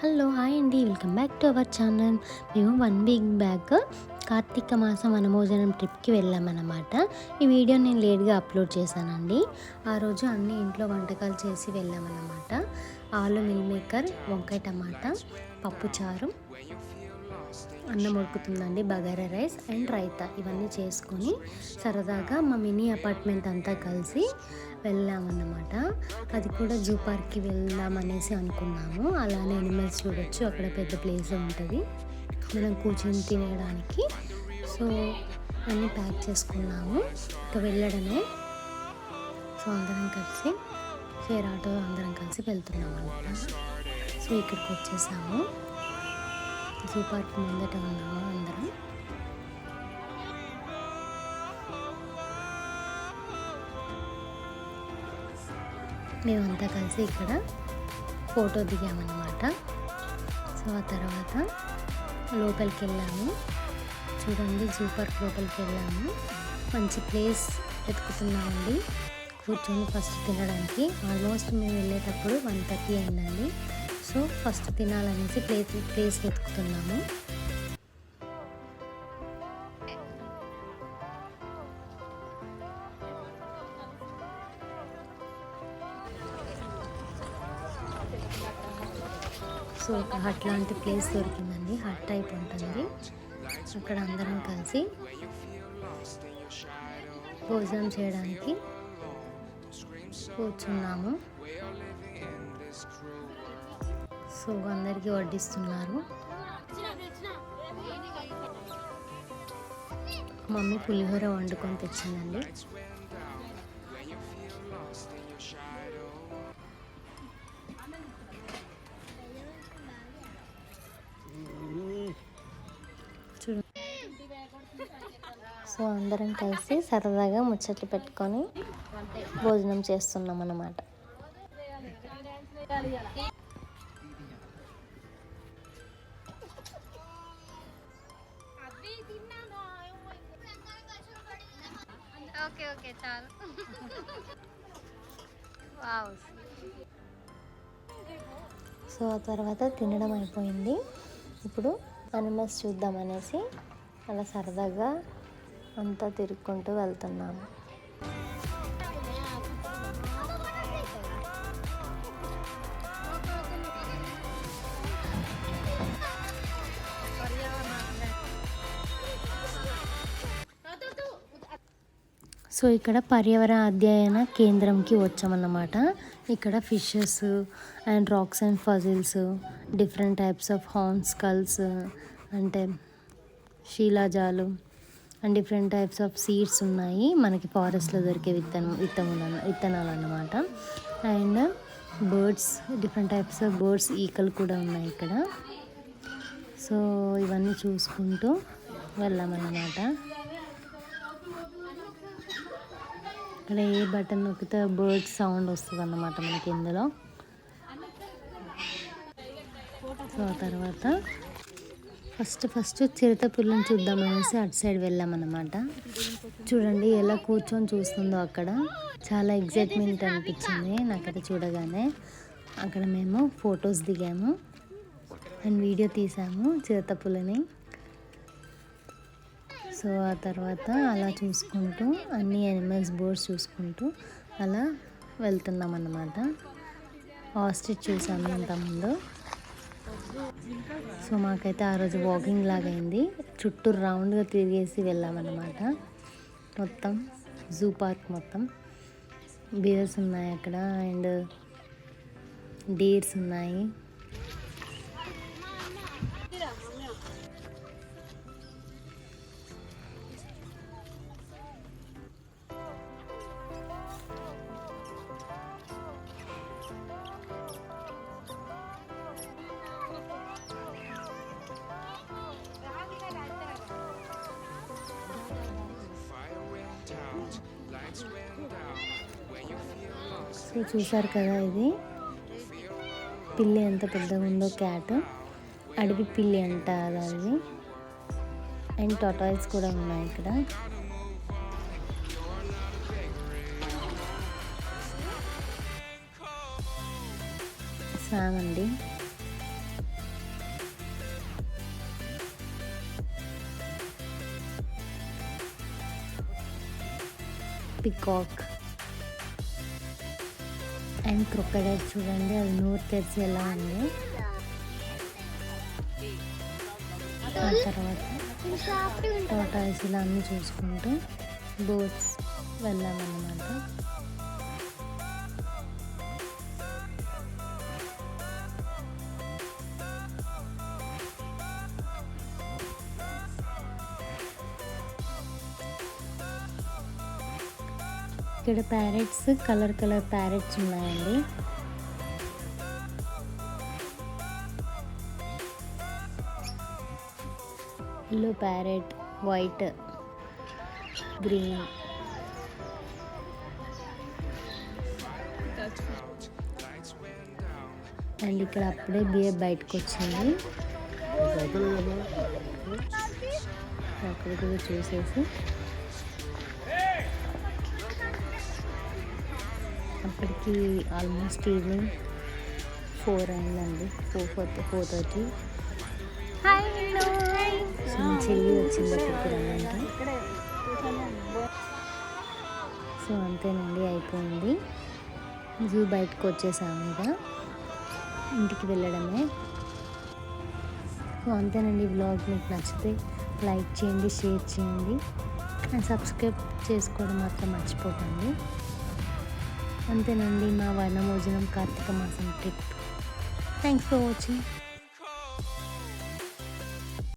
Hello hi అండి. Welcome back to our channel. మేము one week back Karthika మాసం వనభోజనం ట్రిప్కి వెళ్ళామన్నమాట. ఈ వీడియో నేను లేట్గా అప్లోడ్ చేశానండి. ఆ రోజు అన్ని ఇంట్లో వంటకాలు చేసి వెళ్ళామన్నమాట. ఆలు మిల్ మేకర్ వంకాయ టమాటా పప్పుచారు అన్నం ఉడుకుతుందండి బగారా రైస్ అండ్ రైతా. ఇవన్నీ చేసుకొని సరదాగా మా మినీ అపార్ట్మెంట్ అంతా కలిసి వెళ్ళామన్నమాట. అది కూడా జూ పార్క్కి వెళ్దాం అనేసి అనుకున్నాము. అలానే అనిమల్స్ చూడొచ్చు అక్కడ పెద్ద ప్లేస్ ఉంటుంది. మనం కూర్చొని తినడానికి సో అన్నీ ప్యాక్ చేసుకున్నాము. ఇంకా వెళ్ళడమే. సో అందరం కలిసి షేర్ ఆటో అందరం కలిసి వెళ్తున్నాం అనమాట సో ఇక్కడికి వచ్చేసాము. జూ పార్క్ ముందట ఉన్నాము అందరం? మేమంతా కలిసి ఇక్కడ ఫోటో దిగామన్నమాట. సో ఆ తర్వాత లోపలికి వెళ్ళాము చూడండి జూ పార్క్ లోపలికి వెళ్ళాము మంచి ప్లేస్ వెతుకుతున్నామండి. కూర్చొని ఫస్ట్ తినడానికి. ఆల్మోస్ట్ మేము వెళ్ళేటప్పుడు వన్ థర్టీ అయిందండి. సో ఫస్ట్ తినాలనేసి ప్లేస్ ప్లేస్ వెతుకుతున్నాము. సో ఒక హట్ లాంటి ప్లేస్ దొరికిందండి. హట్ టైప్ ఉంటుంది. అక్కడ అందరం కలిసి భోజనం చేయడానికి కూర్చున్నాము. సో అందరికీ వడ్డిస్తున్నారు. మమ్మీ పులిహోర వండుకొని తెచ్చిందండి. సో అందరం కలిసి సరదాగా ముచ్చట్లు పెట్టుకొని భోజనం చేస్తున్నాం అన్నమాట ఓకే ఓకే చాలు. వావ్. సో ఆ తర్వాత తినడం అయిపోయింది. ఇప్పుడు అనిమల్స్ చూద్దామనేసి అలా సరదాగా అంతా తిరుక్కుంటూ వెళ్తున్నాము. సో ఇక్కడ పర్యావరణ అధ్యయన కేంద్రంకి వచ్చామన్నమాట. ఇక్కడ fishes and rocks and fossils different types of horn skulls అంటే శీలాజాలు and different types of seeds ఉన్నాయి. మనకి ఫారెస్ట్లో దొరికే విత్తనం విత్తనాలు విత్తనాలు అన్నమాట and birds different types of birds ఈకలు కూడా ఉన్నాయి ఇక్కడ. సో ఇవన్నీ చూసుకుంటూ వెళ్ళామన్నమాట. ఇక్కడ ఏ బటన్ నొక్కితే బర్డ్ సౌండ్ వస్తుంది అన్నమాట మనకి ఇందులో. సో తర్వాత ఫస్ట్ ఫస్ట్ చిరుత పిల్లని చూద్దామనేసి అటు సైడ్ వెళ్ళామన్నమాట. చూడండి ఎలా కూర్చొని చూస్తుందో అక్కడ. చాలా ఎగ్జైట్మెంట్ అనిపించింది నాకైతే చూడగానే. అక్కడ మేము ఫొటోస్ దిగాము. అండ్ వీడియో తీసాము చిరుత పుల్లని. సో ఆ తర్వాత అలా చూసుకుంటూ అన్ని యానిమల్స్ బోర్డ్స్ చూసుకుంటూ అలా వెళ్తున్నాం అన్నమాట ఆస్ట్రిచ్ చూసాము అంతకుముందు సో మాకైతే ఆ రోజు వాకింగ్ లాగా అయింది చుట్టూ రౌండ్గా తిరిగేసి వెళ్ళామన్నమాట. మొత్తం జూ పార్క్ మొత్తం. బీర్స్ ఉన్నాయి అక్కడ అండ్ డీర్స్ ఉన్నాయి. సో చూసారు కదా ఇది. పిల్లి ఎంత పెద్దగా ఉందో క్యాట్. అడవి పిల్లి అంట అది అండ్ టొటాయిల్స్ కూడా ఉన్నాయి ఇక్కడ. సామ్ అండి పికాక్. అండ్ క్రొకడైల్ చూడండి అది నోరు తెరిచి ఎలా ఉంది. ఆ తర్వాత టోటాయిస్ ఇలా అన్నీ చూసుకుంటూ బోట్స్ వెళ్ళామన్నమాట. ఇక్కడ ప్యారెట్స్ కలర్ కలర్ ప్యారెట్స్ ఉన్నాయండి. Yellow parrot white green. And ఇక్కడ అప్పుడే బియర్ బయటకు వచ్చింది. అక్కడ కూడా చూసేసి. అప్పటికి ఆల్మోస్ట్ ఈవినింగ్ ఫోర్ అయిందండి. Four four four thirty so చెల్లి వచ్చింది అక్కడికి రమ్మంటే. సో అంతేనండి అయిపోయింది. జూ బయటకు వచ్చేసాము ఇక. ఇంటికి వెళ్ళడమే. సో అంతేనండి బ్లాగ్ మీకు నచ్చితే లైక్ చేయండి షేర్ చేయండి. అండ్ సబ్స్క్రైబ్ చేసుకోవడం మాత్రం మర్చిపోకండి. అంతేనండి. మా వనభోజనం కార్తీక మాసం ట్రిప్ థ్యాంక్స్ ఫర్ వాచింగ్